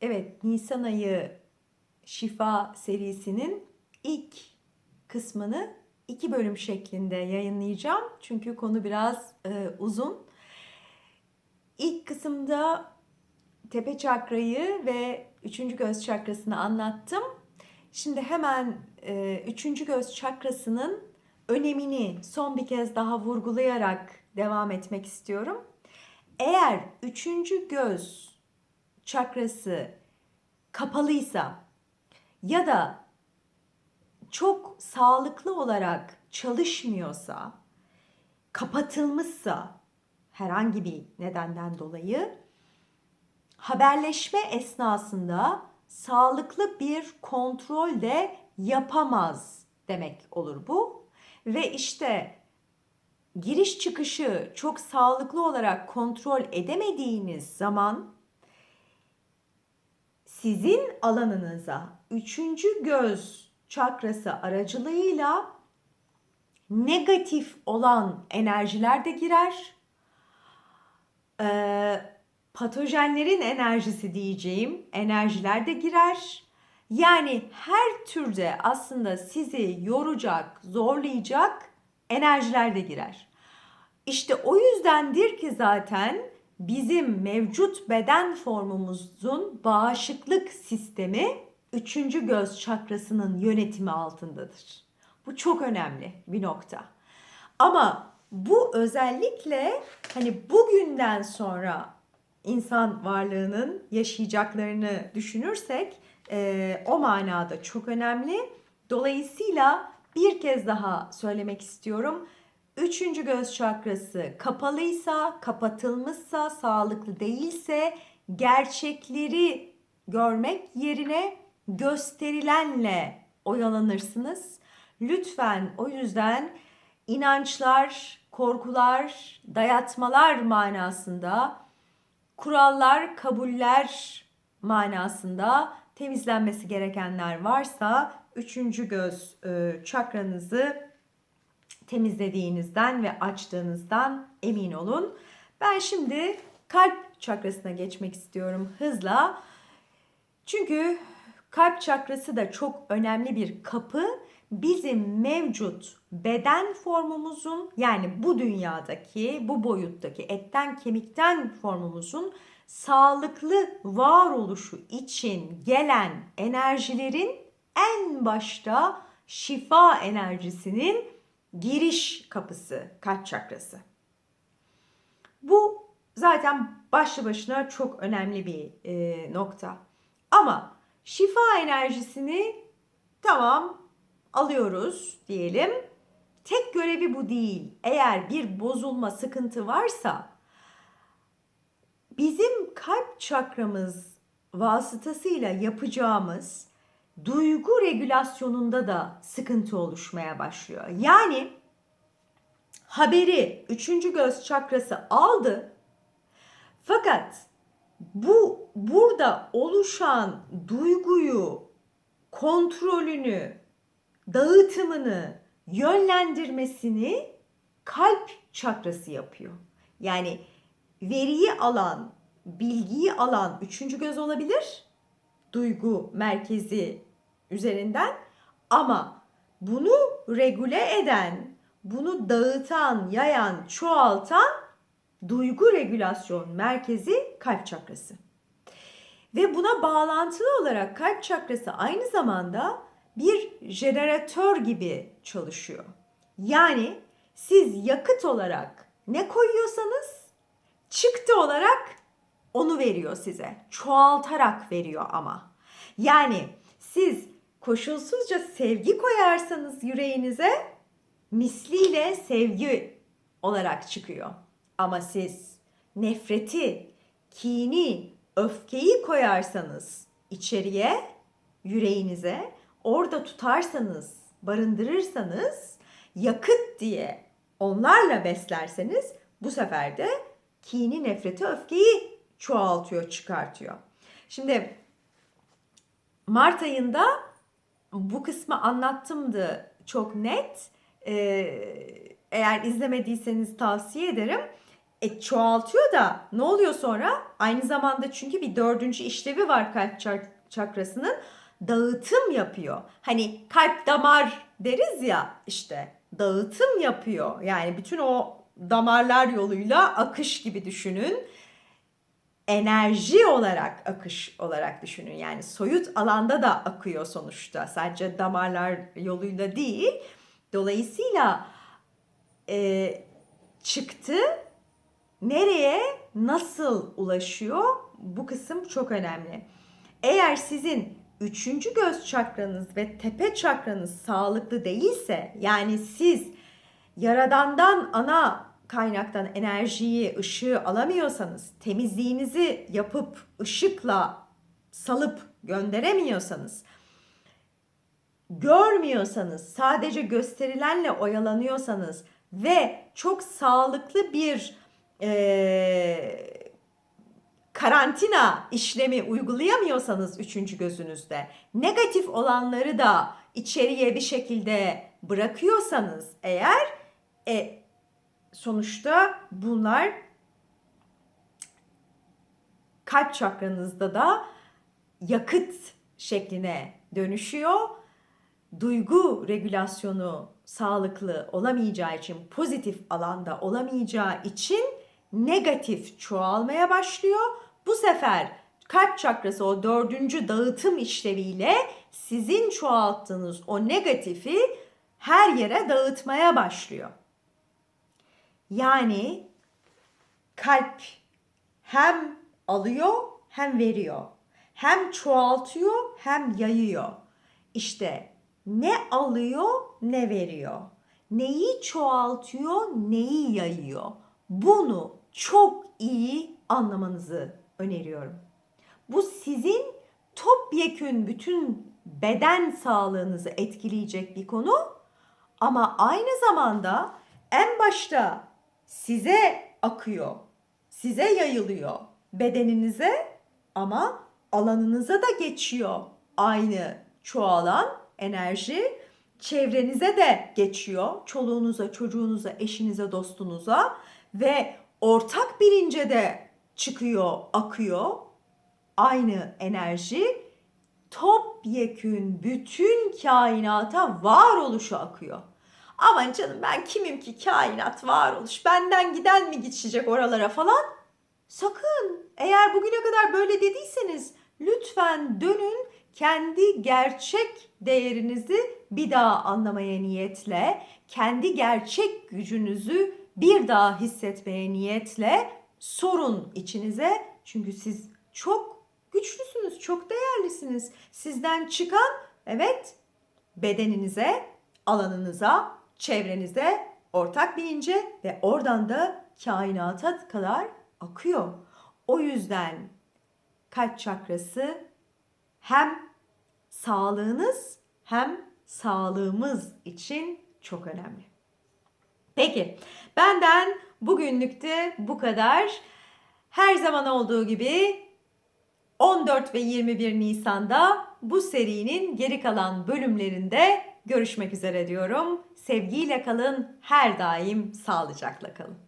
Evet, Nisan ayı şifa serisinin ilk kısmını iki bölüm şeklinde yayınlayacağım. Çünkü konu biraz e, uzun. İlk kısımda tepe çakrayı ve üçüncü göz çakrasını anlattım. Şimdi hemen e, üçüncü göz çakrasının önemini son bir kez daha vurgulayarak devam etmek istiyorum. Eğer üçüncü göz çakrası kapalıysa ya da çok sağlıklı olarak çalışmıyorsa, kapatılmışsa herhangi bir nedenden dolayı haberleşme esnasında sağlıklı bir kontrol de yapamaz demek olur bu. Ve işte giriş çıkışı çok sağlıklı olarak kontrol edemediğiniz zaman sizin alanınıza üçüncü göz çakrası aracılığıyla negatif olan enerjiler de girer. Ee, patojenlerin enerjisi diyeceğim enerjiler de girer. Yani her türde aslında sizi yoracak, zorlayacak enerjiler de girer. İşte o yüzdendir ki zaten bizim mevcut beden formumuzun bağışıklık sistemi üçüncü göz çakrasının yönetimi altındadır. Bu çok önemli bir nokta. Ama bu özellikle hani bugünden sonra insan varlığının yaşayacaklarını düşünürsek e, o manada çok önemli. Dolayısıyla bir kez daha söylemek istiyorum. Üçüncü göz çakrası kapalıysa, kapatılmışsa, sağlıklı değilse gerçekleri görmek yerine gösterilenle oyalanırsınız. Lütfen o yüzden inançlar, korkular, dayatmalar manasında, kurallar, kabuller manasında temizlenmesi gerekenler varsa üçüncü göz e, çakranızı temizlediğinizden ve açtığınızdan emin olun. Ben şimdi kalp çakrasına geçmek istiyorum hızla. Çünkü kalp çakrası da çok önemli bir kapı. Bizim mevcut beden formumuzun yani bu dünyadaki, bu boyuttaki etten kemikten formumuzun sağlıklı varoluşu için gelen enerjilerin en başta şifa enerjisinin giriş kapısı kalp çakrası. Bu zaten başlı başına çok önemli bir e, nokta. Ama şifa enerjisini tamam alıyoruz diyelim. Tek görevi bu değil. Eğer bir bozulma, sıkıntı varsa bizim kalp çakramız vasıtasıyla yapacağımız duygu regülasyonunda da sıkıntı oluşmaya başlıyor. Yani haberi üçüncü göz çakrası aldı. Fakat bu burada oluşan duyguyu, kontrolünü, dağıtımını, yönlendirmesini kalp çakrası yapıyor. Yani veriyi alan, bilgiyi alan üçüncü göz olabilir. Duygu merkezi üzerinden ama bunu regüle eden, bunu dağıtan, yayan, çoğaltan duygu regülasyon merkezi kalp çakrası. Ve buna bağlantılı olarak kalp çakrası aynı zamanda bir jeneratör gibi çalışıyor. Yani siz yakıt olarak ne koyuyorsanız çıktı olarak onu veriyor size. Çoğaltarak veriyor ama. Yani siz koşulsuzca sevgi koyarsanız yüreğinize misliyle sevgi olarak çıkıyor. Ama siz nefreti, kini, öfkeyi koyarsanız içeriye, yüreğinize, orada tutarsanız, barındırırsanız, yakıt diye onlarla beslerseniz bu sefer de kini, nefreti, öfkeyi çoğaltıyor, çıkartıyor. Şimdi Mart ayında bu kısmı anlattımdı çok net. Ee, eğer izlemediyseniz tavsiye ederim. E çoğaltıyor da ne oluyor sonra? Aynı zamanda çünkü bir dördüncü işlevi var kalp çak- çakrasının. Dağıtım yapıyor. Hani kalp damar deriz ya işte dağıtım yapıyor. Yani bütün o damarlar yoluyla akış gibi düşünün. Enerji olarak akış olarak düşünün. Yani soyut alanda da akıyor sonuçta. Sadece damarlar yoluyla değil. Dolayısıyla e, çıktı nereye nasıl ulaşıyor bu kısım çok önemli. Eğer sizin üçüncü göz çakranız ve tepe çakranız sağlıklı değilse yani siz yaradandan ana kaynaktan enerjiyi, ışığı alamıyorsanız, temizliğinizi yapıp ışıkla salıp gönderemiyorsanız, görmüyorsanız, sadece gösterilenle oyalanıyorsanız ve çok sağlıklı bir eee, karantina işlemi uygulayamıyorsanız üçüncü gözünüzde, negatif olanları da içeriye bir şekilde bırakıyorsanız eğer, e, sonuçta bunlar kalp çakranızda da yakıt şekline dönüşüyor. Duygu regülasyonu sağlıklı olamayacağı için, pozitif alanda olamayacağı için negatif çoğalmaya başlıyor. Bu sefer kalp çakrası o dördüncü dağıtım işleviyle sizin çoğalttığınız o negatifi her yere dağıtmaya başlıyor. Yani kalp hem alıyor hem veriyor. Hem çoğaltıyor hem yayıyor. İşte ne alıyor ne veriyor. Neyi çoğaltıyor neyi yayıyor. Bunu çok iyi anlamanızı öneriyorum. Bu sizin topyekün bütün beden sağlığınızı etkileyecek bir konu ama aynı zamanda en başta size akıyor, size yayılıyor bedeninize ama alanınıza da geçiyor aynı çoğalan enerji. Çevrenize de geçiyor. Çoluğunuza, çocuğunuza, eşinize, dostunuza ve ortak bilince de çıkıyor, akıyor. Aynı enerji topyekün bütün kainata varoluşu akıyor. Aman canım ben kimim ki kainat varoluş benden giden mi geçecek oralara falan? Sakın eğer bugüne kadar böyle dediyseniz lütfen dönün kendi gerçek değerinizi bir daha anlamaya niyetle, kendi gerçek gücünüzü bir daha hissetmeye niyetle sorun içinize. Çünkü siz çok güçlüsünüz, çok değerlisiniz. Sizden çıkan evet bedeninize, alanınıza, çevrenize, ortak bilince ve oradan da kainata kadar akıyor. O yüzden kalp çakrası hem sağlığınız hem sağlığımız için çok önemli. Peki benden bugünlükte bu kadar. Her zaman olduğu gibi 14 ve 21 Nisan'da bu serinin geri kalan bölümlerinde görüşmek üzere diyorum. Sevgiyle kalın, her daim sağlıcakla kalın.